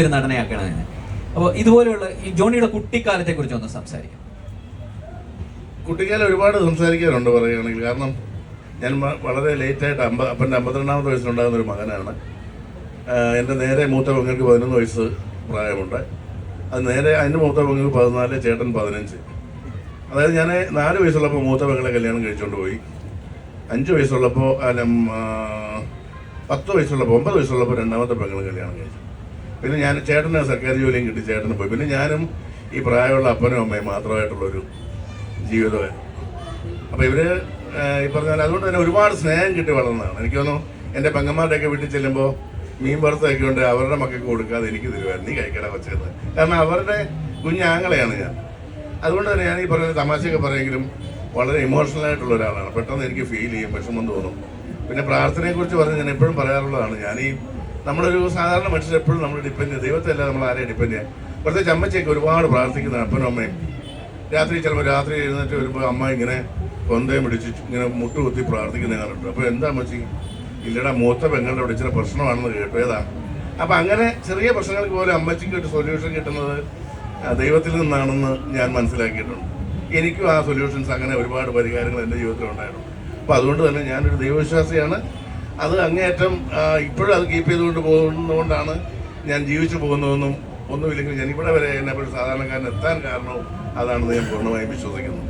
ഒരു അപ്പോൾ ഇതുപോലെയുള്ള ഈ ജോണിയുടെ കുട്ടിക്കാലത്തെ കുറിച്ച് ഒന്ന് സംസാരിക്കാം. കുട്ടിക്കാലം ഒരുപാട് സംസാരിക്കാറുണ്ട് പറയുകയാണെങ്കിൽ. കാരണം ഞാൻ വളരെ ലേറ്റായിട്ട് അമ്പ അപ്പന്റെ അമ്പത്തിരണ്ടാമത്തെ വയസ്സിലുണ്ടാകുന്ന ഒരു മകനാണ്. എന്റെ നേരെ മൂത്ത പങ്കൾക്ക് പതിനൊന്ന് വയസ്സ് പ്രായമുണ്ട്. അത് നേരെ അതിന്റെ മൂത്ത പങ്കൾക്ക് പതിനാല് ചേട്ടൻ പതിനഞ്ച്. അതായത് ഞാൻ നാല് വയസ്സുള്ളപ്പോൾ മൂത്ത പങ്ങളെ കല്യാണം കഴിച്ചുകൊണ്ട് പോയി. അഞ്ച് വയസ്സുള്ളപ്പോൾ പത്ത് വയസ്സുള്ളപ്പോൾ ഒമ്പത് വയസ്സുള്ളപ്പോൾ രണ്ടാമത്തെ പെങ്ങളെ കല്യാണം കഴിച്ചു. പിന്നെ ഞാൻ ചേട്ടന് സർക്കാർ ജോലിയും കിട്ടി ചേട്ടന് പോയി. പിന്നെ ഞാനും ഈ പ്രായമുള്ള അപ്പനും അമ്മയും മാത്രമായിട്ടുള്ളൊരു ജീവിതമായിരുന്നു. അപ്പോൾ ഇവർ ഈ പറഞ്ഞ പോലെ അതുകൊണ്ട് തന്നെ ഒരുപാട് സ്നേഹം കിട്ടി വളർന്നതാണ്. എനിക്ക് തോന്നുന്നു എന്റെ പെങ്ങന്മാരുടെയൊക്കെ വീട്ടിൽ ചെല്ലുമ്പോൾ മീൻ വറുത്തൊക്കെ ഉണ്ട് അവരുടെ മക്കൾക്ക് കൊടുക്കാതെ എനിക്ക് തരുമായിരുന്നു. നീ കഴിക്കട വെച്ചത് കാരണം അവരുടെ കുഞ്ഞാങ്ങളെയാണ് ഞാൻ. അതുകൊണ്ട് തന്നെ ഞാൻ ഈ പറയുന്ന തമാശയൊക്കെ പറയുമെങ്കിലും വളരെ ഇമോഷണൽ ആയിട്ടുള്ള ഒരാളാണ്. പെട്ടെന്ന് എനിക്ക് ഫീൽ ചെയ്യും വിഷമം തോന്നും. പിന്നെ പ്രാർത്ഥനയെക്കുറിച്ച് പറഞ്ഞ് ഞാൻ എപ്പോഴും പറയാറുള്ളതാണ് ഞാൻ ഈ നമ്മളൊരു സാധാരണ മനുഷ്യർ എപ്പോഴും നമ്മൾ ഡിപ്പെൻഡ് ദൈവത്തെ അല്ല നമ്മൾ ആരെയും ഡിപ്പെൻഡ് ചെയ്യാം പ്രത്യേകിച്ച് അമ്മച്ചയൊക്കെ ഒരുപാട് പ്രാർത്ഥിക്കുന്ന അപ്പനും അമ്മയും. രാത്രി ചിലപ്പോൾ രാത്രി എഴുന്നേറ്റ് വരുമ്പോൾ അമ്മ ഇങ്ങനെ കൊന്തയും പിടിച്ച് ഇങ്ങനെ മുട്ടുകുത്തി പ്രാർത്ഥിക്കുന്ന കാണുന്നുണ്ട്. അപ്പോൾ എന്താ അമ്മച്ചി? ഇല്ലടാ മൂത്ത പെങ്ങളുടെ അവിടെ ഇച്ചിരി പ്രശ്നമാണെന്ന് കേട്ടു. അപ്പം അങ്ങനെ ചെറിയ പ്രശ്നങ്ങൾക്ക് പോലും അമ്മച്ചിക്ക് ഒരു സൊല്യൂഷൻ കിട്ടുന്നത് ദൈവത്തിൽ നിന്നാണെന്ന് ഞാൻ മനസ്സിലാക്കിയിട്ടുണ്ട്. എനിക്കും ആ സൊല്യൂഷൻസ് അങ്ങനെ ഒരുപാട് പരിഹാരങ്ങൾ എന്റെ ജീവിതത്തിൽ ഉണ്ടായിരുന്നു അപ്പോൾ അതുകൊണ്ട് തന്നെ ഞാനൊരു ദൈവവിശ്വാസിയാണ്. അത് അങ്ങേയറ്റം ഇപ്പോഴും അത് കീപ്പ് ചെയ്തുകൊണ്ട് പോകുന്നതുകൊണ്ടാണ് ഞാൻ ജീവിച്ചു പോകുന്നതെന്നും ഒന്നുമില്ലെങ്കിൽ ഞാൻ ഇവിടെ വരെ എന്നെ സാധാരണക്കാരൻ എത്താൻ കാരണവും അതാണെന്ന് ഞാൻ പൂർണമായും വിശ്വസിക്കുന്നു.